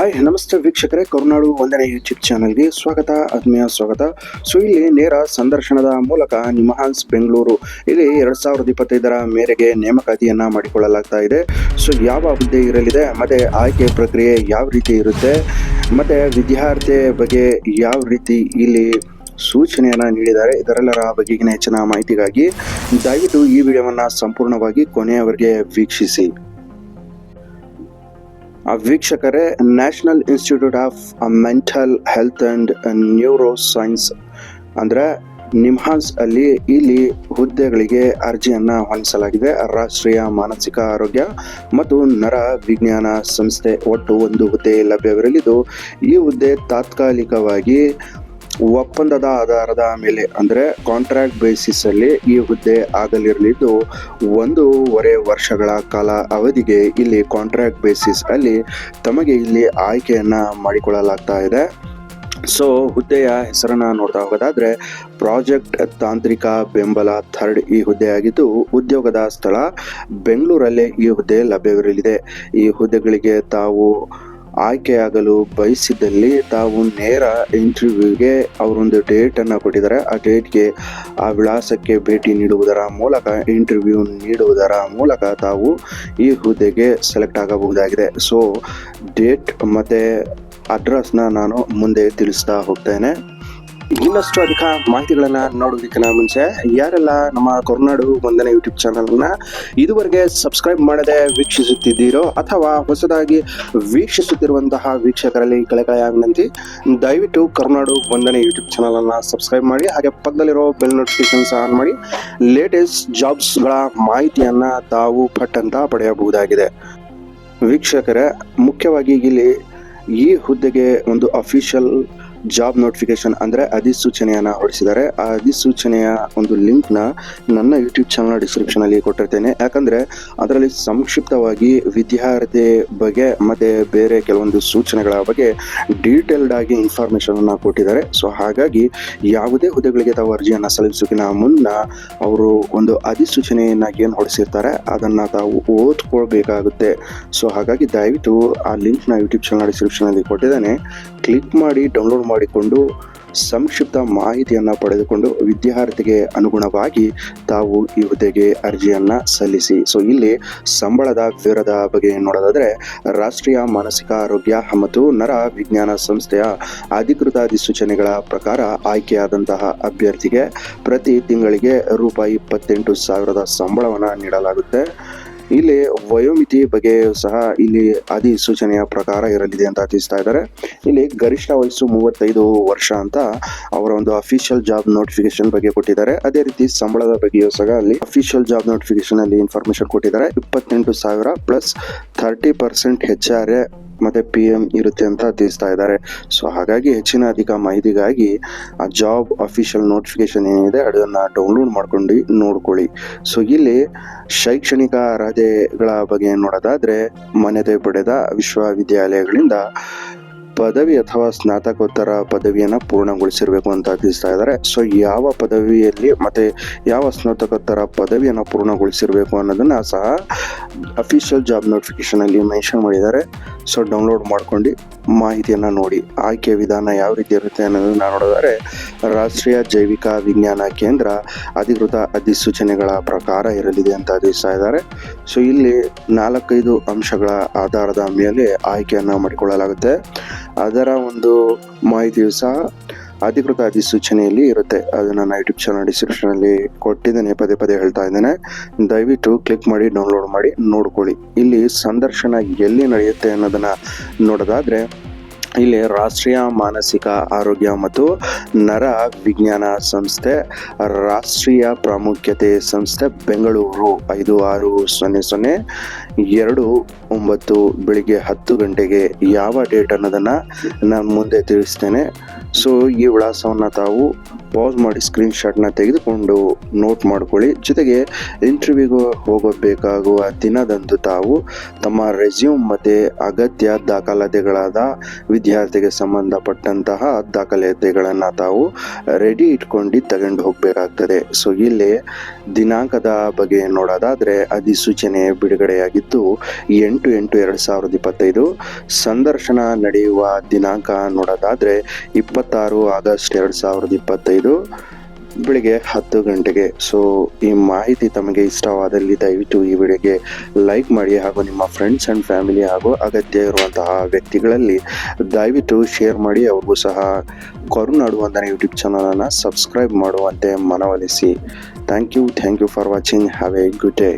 Hi ನಮಸ್ತೆ ವೀಕ್ಷಕರೇ. ಕರುನಾಡು ಒಂದನೇ ಯೂಟ್ಯೂಬ್ ಚಾನಲ್ಗೆ ಸ್ವಾಗತ, ಆತ್ಮೀಯ ಸ್ವಾಗತ. ಸೊ ಇಲ್ಲಿ ನೇರ ಸಂದರ್ಶನದ ಮೂಲಕ ನಿಮಹಾನ್ಸ್ ಬೆಂಗಳೂರು. ಇಲ್ಲಿ ಎರಡ್ ಸಾವಿರದ ಇಪ್ಪತ್ತೈದರ ಮೇರೆಗೆ ನೇಮಕಾತಿಯನ್ನು ಮಾಡಿಕೊಳ್ಳಲಾಗ್ತಾ ಇದೆ. ಸೊ ಯಾವ ಹುದ್ದೆ ಇರಲಿದೆ, ಮತ್ತೆ ಆಯ್ಕೆ ಪ್ರಕ್ರಿಯೆ ಯಾವ ರೀತಿ ಇರುತ್ತೆ, ಮತ್ತೆ ವಿದ್ಯಾರ್ಥಿ ಬಗ್ಗೆ ಯಾವ ರೀತಿ ಇಲ್ಲಿ ಸೂಚನೆಯನ್ನು ನೀಡಿದ್ದಾರೆ, ಇದರೆಲ್ಲರ ಬಗೆಗಿನ ಹೆಚ್ಚಿನ ಮಾಹಿತಿಗಾಗಿ ದಯವಿಟ್ಟು ಈ ವಿಡಿಯೋವನ್ನು ಸಂಪೂರ್ಣವಾಗಿ ಕೊನೆಯವರೆಗೆ ವೀಕ್ಷಿಸಿ. ವೀಕ್ಷಕರೇ national institute of mental health and neuroscience ಅಂದರೆ ನಿಮ್ಹಾನ್ಸ್ ಅಲ್ಲಿ ಇಲ್ಲಿ ಹುದ್ದೆಗಳಿಗೆ ಅರ್ಜಿಯನ್ನು ಹೊಂದಿಸಲಾಗಿದೆ. ರಾಷ್ಟ್ರೀಯ ಮಾನಸಿಕ ಆರೋಗ್ಯ ಮತ್ತು ನರ ವಿಜ್ಞಾನ ಸಂಸ್ಥೆ ಒಟ್ಟು ಒಂದು ಹುದ್ದೆ ಲಭ್ಯವಿರಲಿದ್ದು, ಈ ಹುದ್ದೆ ತಾತ್ಕಾಲಿಕವಾಗಿ ಒಪ್ಪಂದದ ಆಧಾರದ ಮೇಲೆ, ಅಂದರೆ ಕಾಂಟ್ರಾಕ್ಟ್ ಬೇಸಿಸ್ ಅಲ್ಲಿ ಈ ಹುದ್ದೆ ಆಗಲಿರಲಿದ್ದು ಒಂದೂವರೆ ವರ್ಷಗಳ ಕಾಲ ಅವಧಿಗೆ ಇಲ್ಲಿ ಕಾಂಟ್ರಾಕ್ಟ್ ಬೇಸಿಸ್ ಅಲ್ಲಿ ತಮಗೆ ಇಲ್ಲಿ ಆಯ್ಕೆಯನ್ನ ಮಾಡಿಕೊಳ್ಳಲಾಗ್ತಾ ಇದೆ. ಸೊ ಹುದ್ದೆಯ ಹೆಸರನ್ನ ನೋಡ್ತಾ ಹೋಗೋದಾದ್ರೆ ಪ್ರಾಜೆಕ್ಟ್ ತಾಂತ್ರಿಕ ಬೆಂಬಲ ಥರ್ಡ್ ಈ ಹುದ್ದೆಯಾಗಿದ್ದು ಉದ್ಯೋಗದ ಸ್ಥಳ ಬೆಂಗಳೂರಲ್ಲೇ ಈ ಹುದ್ದೆ ಲಭ್ಯವಿರಲಿದೆ. ಈ ಹುದ್ದೆಗಳಿಗೆ ತಾವು ಆಯ್ಕೆಯಾಗಲು ಬಯಸಿದಲ್ಲಿ ತಾವು ನೇರ ಇಂಟರ್ವ್ಯೂಗೆ ಅವರೊಂದು ಡೇಟನ್ನು ಕೊಟ್ಟಿದ್ದಾರೆ. ಆ ಡೇಟ್ಗೆ ಆ ವಿಳಾಸಕ್ಕೆ ಭೇಟಿ ನೀಡುವುದರ ಮೂಲಕ, ಇಂಟರ್ವ್ಯೂ ನೀಡುವುದರ ಮೂಲಕ ತಾವು ಈ ಹುದ್ದೆಗೆ ಸೆಲೆಕ್ಟ್ ಆಗಬಹುದಾಗಿದೆ. ಸೊ ಡೇಟ್ ಮತ್ತು ಅಡ್ರೆಸ್ನ ನಾನು ಮುಂದೆ ತಿಳಿಸ್ತಾ ಹೋಗ್ತೇನೆ. ಇನ್ನಷ್ಟು ಅಧಿಕ ಮಾಹಿತಿಗಳನ್ನ ನೋಡೋದಕ್ಕಿಂತ ಮುಂಚೆ, ಯಾರೆಲ್ಲ ನಮ್ಮ ಕರುನಾಡು ಒಂದನೇ ಯೂಟ್ಯೂಬ್ ಚಾನಲ್ನ ಇದುವರೆಗೆ ಸಬ್ಸ್ಕ್ರೈಬ್ ಮಾಡದೆ ವೀಕ್ಷಿಸುತ್ತಿದ್ದೀರೋ ಅಥವಾ ಹೊಸದಾಗಿ ವೀಕ್ಷಿಸುತ್ತಿರುವಂತಹ ವೀಕ್ಷಕರಲ್ಲಿ ಕಳೆಕಳೆಯ ವಿನಂತಿ, ದಯವಿಟ್ಟು ಕರುನಾಡು ಒಂದನೇ ಯೂಟ್ಯೂಬ್ ಚಾನಲ್ ಅನ್ನ ಸಬ್ಸ್ಕ್ರೈಬ್ ಮಾಡಿ, ಹಾಗೆ ಪಕ್ಕದಲ್ಲಿರೋ ಬೆಲ್ ನೋಟಿಫಿಕೇಶನ್ಸ್ ಆನ್ ಮಾಡಿ ಲೇಟೆಸ್ಟ್ ಜಾಬ್ಸ್ಗಳ ಮಾಹಿತಿಯನ್ನ ತಾವು ಪಟ್ಟಂತ ಪಡೆಯಬಹುದಾಗಿದೆ. ವೀಕ್ಷಕರೇ, ಮುಖ್ಯವಾಗಿ ಇಲ್ಲಿ ಈ ಹುದ್ದೆಗೆ ಒಂದು ಅಫಿಷಿಯಲ್ ಜಾಬ್ ನೋಟಿಫಿಕೇಶನ್ ಅಂದರೆ ಅಧಿಸೂಚನೆಯನ್ನು ಹೊರಡಿಸಿದ್ದಾರೆ. ಆ ಅಧಿಸೂಚನೆಯ ಒಂದು ಲಿಂಕ್ನ ನನ್ನ ಯೂಟ್ಯೂಬ್ ಚಾನಲ್ ಡಿಸ್ಕ್ರಿಪ್ಷನಲ್ಲಿ ಕೊಟ್ಟಿರ್ತೇನೆ. ಯಾಕಂದರೆ ಅದರಲ್ಲಿ ಸಂಕ್ಷಿಪ್ತವಾಗಿ ವಿದ್ಯಾರ್ಥಿ ಬಗ್ಗೆ ಮತ್ತು ಬೇರೆ ಕೆಲವೊಂದು ಸೂಚನೆಗಳ ಬಗ್ಗೆ ಡೀಟೇಲ್ಡ್ ಆಗಿ ಇನ್ಫಾರ್ಮೇಷನನ್ನು ಕೊಟ್ಟಿದ್ದಾರೆ. ಸೊ ಹಾಗಾಗಿ ಯಾವುದೇ ಹುದ್ದೆಗಳಿಗೆ ತಾವು ಅರ್ಜಿಯನ್ನು ಸಲ್ಲಿಸೋಕಿನ ಮುನ್ನ ಅವರು ಒಂದು ಅಧಿಸೂಚನೆಯನ್ನು ಏನು ಹೊರಡಿಸಿರ್ತಾರೆ, ಅದನ್ನು ತಾವು ಓದ್ಕೊಳ್ಬೇಕಾಗುತ್ತೆ. ಸೊ ಹಾಗಾಗಿ ದಯವಿಟ್ಟು ಆ ಲಿಂಕ್ನ ಯೂಟ್ಯೂಬ್ ಚಾನಲ್ ಡಿಸ್ಕ್ರಿಪ್ಷನಲ್ಲಿ ಕೊಟ್ಟಿದ್ದೇನೆ. ಕ್ಲಿಕ್ ಮಾಡಿ ಡೌನ್ಲೋಡ್ ಮಾಡಿಕೊಂಡು ಸಂಕ್ಷಿಪ್ತ ಮಾಹಿತಿಯನ್ನು ಪಡೆದುಕೊಂಡು ವಿದ್ಯಾರ್ಥಿಗೆ ಅನುಗುಣವಾಗಿ ತಾವು ಈ ಹುದ್ದೆಗೆ ಅರ್ಜಿಯನ್ನು ಸಲ್ಲಿಸಿ. ಸೊ ಇಲ್ಲಿ ಸಂಬಳದ ವಿವರದ ಬಗ್ಗೆ ನೋಡೋದಾದರೆ, ರಾಷ್ಟ್ರೀಯ ಮಾನಸಿಕ ಆರೋಗ್ಯ ಮತ್ತು ನರ ವಿಜ್ಞಾನ ಸಂಸ್ಥೆಯ ಅಧಿಕೃತ ಅಧಿಸೂಚನೆಗಳ ಪ್ರಕಾರ ಆಯ್ಕೆಯಾದಂತಹ ಅಭ್ಯರ್ಥಿಗೆ ಪ್ರತಿ ತಿಂಗಳಿಗೆ ರೂಪಾಯಿ ಇಪ್ಪತ್ತೆಂಟು ಸಾವಿರದ ಸಂಬಳವನ್ನು ನೀಡಲಾಗುತ್ತೆ. ಇಲ್ಲಿ ವಯೋಮಿತಿ ಬಗ್ಗೆ ಸಹ ಇಲ್ಲಿ ಅಧಿಸೂಚನೆಯ ಪ್ರಕಾರ ಇರಲಿದೆ ಅಂತ ತಿಳಿಸ್ತಾ ಇದ್ದಾರೆ. ಇಲ್ಲಿ ಗರಿಷ್ಠ ವಯಸ್ಸು ಮೂವತ್ತೈದು ವರ್ಷ ಅಂತ ಅವರ ಒಂದು ಅಫಿಷಿಯಲ್ ಜಾಬ್ ನೋಟಿಫಿಕೇಶನ್ ಬಗ್ಗೆ ಕೊಟ್ಟಿದ್ದಾರೆ. ಅದೇ ರೀತಿ ಸಂಬಳದ ಬಗ್ಗೆಯೂ ಸಹ ಅಲ್ಲಿ ಅಫಿಷಿಯಲ್ ಜಾಬ್ ನೋಟಿಫಿಕೇಶನ್ ಅಲ್ಲಿ ಇನ್ಫಾರ್ಮೇಶನ್ ಕೊಟ್ಟಿದ್ದಾರೆ. ಇಪ್ಪತ್ತೆಂಟು ಸಾವಿರ plus thirty percent H R A ಮತ್ತೆ ಪಿ ಎಂ ಇರುತ್ತೆ ಅಂತ ತಿಳಿಸ್ತಾ ಇದ್ದಾರೆ. ಸೊ ಹಾಗಾಗಿ ಹೆಚ್ಚಿನ ಅಧಿಕ ಮಾಹಿತಿಗಾಗಿ ಆ ಜಾಬ್ ಅಫಿಷಿಯಲ್ ನೋಟಿಫಿಕೇಶನ್ ಏನಿದೆ ಅದನ್ನ ಡೌನ್ಲೋಡ್ ಮಾಡ್ಕೊಂಡು ನೋಡ್ಕೊಳ್ಳಿ. ಸೊ ಇಲ್ಲಿ ಶೈಕ್ಷಣಿಕ ಅರ್ಹತೆಗಳ ಬಗ್ಗೆ ನೋಡೋದಾದ್ರೆ ಮಾನ್ಯತೆ ಪಡೆದ ವಿಶ್ವವಿದ್ಯಾಲಯಗಳಿಂದ ಪದವಿ ಅಥವಾ ಸ್ನಾತಕೋತ್ತರ ಪದವಿಯನ್ನು ಪೂರ್ಣಗೊಳಿಸಿರಬೇಕು ಅಂತ ತಿಳಿಸ್ತಾ ಇದ್ದಾರೆ. ಸೊ ಯಾವ ಪದವಿಯಲ್ಲಿ ಮತ್ತೆ ಯಾವ ಸ್ನಾತಕೋತ್ತರ ಪದವಿಯನ್ನು ಪೂರ್ಣಗೊಳಿಸಿರ್ಬೇಕು ಅನ್ನೋದನ್ನ ಸಹ ಅಫಿಷಿಯಲ್ ಜಾಬ್ ನೋಟಿಫಿಕೇಶನ್ ಅಲ್ಲಿ ಮೆನ್ಷನ್ ಮಾಡಿದ್ದಾರೆ. ಸೊ ಡೌನ್ಲೋಡ್ ಮಾಡ್ಕೊಂಡು ಮಾಹಿತಿಯನ್ನು ನೋಡಿ ಆಯ್ಕೆ ವಿಧಾನ ಯಾವ ರೀತಿ ಇರುತ್ತೆ ಅನ್ನೋದನ್ನು ನೋಡಿದರೆ ರಾಷ್ಟ್ರೀಯ ಜೈವಿಕ ವಿಜ್ಞಾನ ಕೇಂದ್ರ ಅಧಿಕೃತ ಅಧಿಸೂಚನೆಗಳ ಪ್ರಕಾರ ಇರಲಿದೆ ಅಂತ ತಿಳಿಸ್ತಾ ಇದ್ದಾರೆ. ಸೊ ಇಲ್ಲಿ ನಾಲ್ಕೈದು ಅಂಶಗಳ ಆಧಾರದ ಮೇಲೆ ಆಯ್ಕೆಯನ್ನು ಮಾಡಿಕೊಳ್ಳಲಾಗುತ್ತೆ. ಅದರ ಒಂದು ಮಾಹಿತಿಯು ಸಹ ಅಧಿಕೃತ ಅಧಿಸೂಚನೆಯಲ್ಲಿ ಇರುತ್ತೆ. ಅದು ನನ್ನ ಯೂಟ್ಯೂಬ್ ಚಾನಲ್ ಡಿಸ್ಕ್ರಿಪ್ಷನಲ್ಲಿ ಕೊಟ್ಟಿದ್ದೇನೆ. ಪದೇ ಪದೇ ಹೇಳ್ತಾ ಇದ್ದೇನೆ. ದಯವಿಟ್ಟು ಕ್ಲಿಕ್ ಮಾಡಿ ಡೌನ್ಲೋಡ್ ಮಾಡಿ, ನೋಡ್ಕೊಳ್ಳಿ. ಇಲ್ಲಿ ಸಂದರ್ಶನ ಎಲ್ಲಿ ನಡೆಯುತ್ತೆ ಅನ್ನೋದನ್ನು ನೋಡೋದಾದ್ರೆ ಇಲ್ಲಿ ರಾಷ್ಟ್ರೀಯ ಮಾನಸಿಕ ಆರೋಗ್ಯ ಮತ್ತು ನರ ವಿಜ್ಞಾನ ಸಂಸ್ಥೆ, ರಾಷ್ಟ್ರೀಯ ಪ್ರಾಮುಖ್ಯತೆ ಸಂಸ್ಥೆ, ಬೆಂಗಳೂರು ಐದು ಆರು ಸೊನ್ನೆ ಸೊನ್ನೆ. ಎರಡು ಒಂಬತ್ತು ಬೆಳಿಗ್ಗೆ ಹತ್ತು ಗಂಟೆಗೆ ಯಾವ ಡೇಟ್ ಅನ್ನೋದನ್ನು ನಾನು ಮುಂದೆ ತಿಳಿಸ್ತೇನೆ. ಸೊ ಈ ವಿಳಾಸವನ್ನು ತಾವು ಪಾಸ್ ಮಾಡಿ ಸ್ಕ್ರೀನ್ಶಾಟ್ನ ತೆಗೆದುಕೊಂಡು ನೋಟ್ ಮಾಡ್ಕೊಳ್ಳಿ. ಜೊತೆಗೆ ಇಂಟರ್ವ್ಯೂಗೆ ಹೋಗಬೇಕಾಗುವ ದಿನದಂದು ತಾವು ತಮ್ಮ ರೆಸ್ಯೂಮ್ ಮತ್ತು ಅಗತ್ಯ ದಾಖಲಾತಿಗಳಾದ ವಿದ್ಯಾರ್ಥಿಗೆ ಸಂಬಂಧಪಟ್ಟಂತಹ ದಾಖಲಾತಿಗಳನ್ನು ತಾವು ರೆಡಿ ಇಟ್ಕೊಂಡು ತಗೊಂಡು ಹೋಗಬೇಕಾಗ್ತದೆ. ಸೊ ಇಲ್ಲಿ ದಿನಾಂಕದ ಬಗ್ಗೆ ನೋಡೋದಾದರೆ ಅಧಿಸೂಚನೆ ಬಿಡುಗಡೆಯಾಗಿದ್ದು ಎಂಟು ಎಂಟು ಎರಡು ಸಾವಿರದ ಇಪ್ಪತ್ತೈದು ಸಂದರ್ಶನ ನಡೆಯುವ ದಿನಾಂಕ ನೋಡೋದಾದರೆ ಇಪ್ಪತ್ತಾರು ಆಗಸ್ಟ್ ಎರಡು ಸಾವಿರದ ಇಪ್ಪತ್ತೈದು ಬೆಳಿಗ್ಗೆ ಹತ್ತು ಗಂಟೆಗೆ. ಸೊ ಈ ಮಾಹಿತಿ ತಮಗೆ ಇಷ್ಟವಾದಲ್ಲಿ ದಯವಿಟ್ಟು ಈ ವಿಡಿಯೋಗೆ ಲೈಕ್ ಮಾಡಿ ಹಾಗೂ ನಿಮ್ಮ ಫ್ರೆಂಡ್ಸ್ ಆ್ಯಂಡ್ ಫ್ಯಾಮಿಲಿ ಹಾಗೂ ಅಗತ್ಯ ಇರುವಂತಹ ವ್ಯಕ್ತಿಗಳಲ್ಲಿ ದಯವಿಟ್ಟು ಶೇರ್ ಮಾಡಿ. ಅವ್ರಿಗೂ ಸಹ ಕರುನಾಡು ವಂದನೆ ಯೂಟ್ಯೂಬ್ ಚಾನಲನ್ನು ಸಬ್ಸ್ಕ್ರೈಬ್ ಮಾಡುವಂತೆ ಮನವೊಲಿಸಿ. Thank you thank you for watching have a good day